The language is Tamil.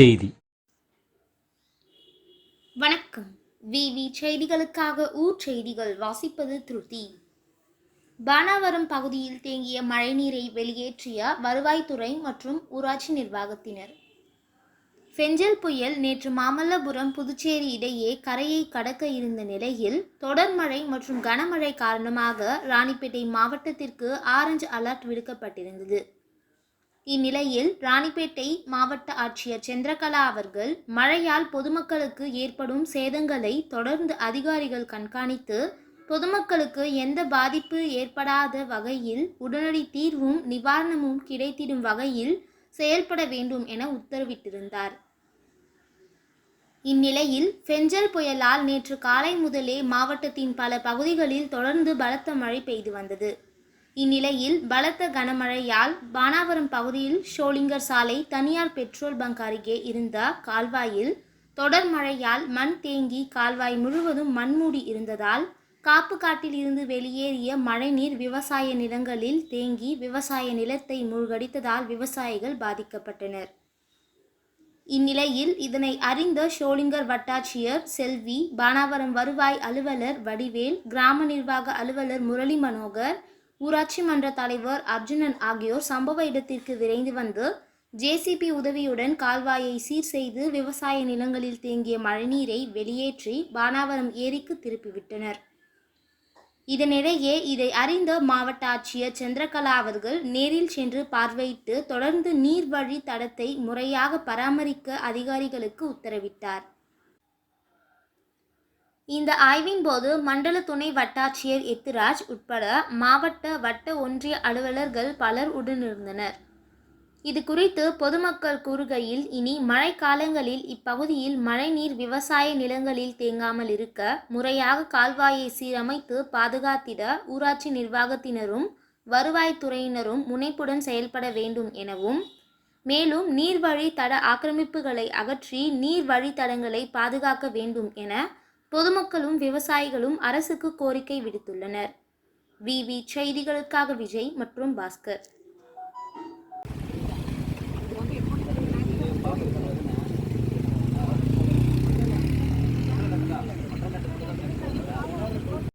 செய்தி. வணக்கம். விவி செய்திகளுக்காக ஊர் செய்திகள் வாசிப்பது திருதி. பானாவரம் பகுதியில் தேங்கிய மழைநீரை வெளியேற்றிய வருவாய்த்துறை மற்றும் ஊராட்சி நிர்வாகத்தினர். பெஞ்சல் புயல் நேற்று மாமல்லபுரம் புதுச்சேரி இடையே கரையை கடக்க இருந்த நிலையில் தொடர் மழை மற்றும் கனமழை காரணமாக ராணிப்பேட்டை மாவட்டத்திற்கு ஆரஞ்சு அலர்ட் விடுக்கப்பட்டிருந்தது. இந்நிலையில் ராணிப்பேட்டை மாவட்ட ஆட்சியர் சந்திரகலா அவர்கள் மழையால் பொதுமக்களுக்கு ஏற்படும் சேதங்களை தொடர்ந்து அதிகாரிகள் கண்காணித்து பொதுமக்களுக்கு எந்த பாதிப்பு ஏற்படாத வகையில் உடனடி தீர்வும் நிவாரணமும் கிடைத்திடும் வகையில் செயல்பட வேண்டும் என உத்தரவிட்டிருந்தார். இந்நிலையில் ஃபெஞ்சல் புயலால் நேற்று காலை முதலே மாவட்டத்தின் பல பகுதிகளில் தொடர்ந்து பலத்த மழை பெய்து வந்தது. இந்நிலையில் பலத்த கனமழையால் பானாவரம் பகுதியில் ஷோலிங்கர் சாலை தனியார் பெட்ரோல் பங்க் அருகே இருந்த கால்வாயில் தொடர் மழையால் மண் தேங்கி கால்வாய் முழுவதும் மண்மூடி இருந்ததால் காப்பு காட்டில் இருந்து வெளியேறிய மழைநீர் விவசாய நிலங்களில் தேங்கி விவசாய நிலத்தை மூழ்கடித்ததால் விவசாயிகள் பாதிக்கப்பட்டனர். இந்நிலையில் இதனை அறிந்த ஷோலிங்கர் வட்டாட்சியர் செல்வி பானாவரம் வருவாய் அலுவலர் வடிவேல் கிராம நிர்வாக அலுவலர் முரளி மனோகர் ஊராட்சி மன்ற தலைவர் அர்ஜுனன் ஆகியோர் சம்பவ இடத்திற்கு விரைந்து வந்து ஜேசிபி உதவியுடன் கால்வாயை சீர் செய்து விவசாய நிலங்களில் தேங்கிய மழைநீரை வெளியேற்றி பானாவரம் ஏரிக்கு திருப்பிவிட்டனர். இதனிடையே இதை அறிந்த மாவட்ட ஆட்சியர் சந்திரகலா அவர்கள் நேரில் சென்று பார்வையிட்டு தொடர்ந்து நீர்வழி தடத்தை முறையாக பராமரிக்க அதிகாரிகளுக்கு உத்தரவிட்டார். இந்த ஆய்வின் போது மண்டல துணை வட்டாட்சியர் எத்திராஜ் உட்பட மாவட்ட வட்ட ஒன்றிய அலுவலர்கள் பலர் உடனிருந்தனர். இது குறித்து பொதுமக்கள் கூறுகையில் இனி மழைக்காலங்களில் இப்பகுதியில் மழைநீர் விவசாய நிலங்களில் தேங்காமல் இருக்க முறையாக கால்வாயை சீரமைத்து பாதுகாத்திட ஊராட்சி நிர்வாகத்தினரும் வருவாய்த்துறையினரும் முனைப்புடன் செயல்பட வேண்டும் எனவும் மேலும் நீர்வழி தட ஆக்கிரமிப்புகளை அகற்றி நீர் வழித்தடங்களை பாதுகாக்க வேண்டும் என பொதுமக்களும் விவசாயிகளும் அரசுக்கு கோரிக்கை விடுத்துள்ளனர். விவி செய்திகளுக்காக விஜய் மற்றும் பாஸ்கர்.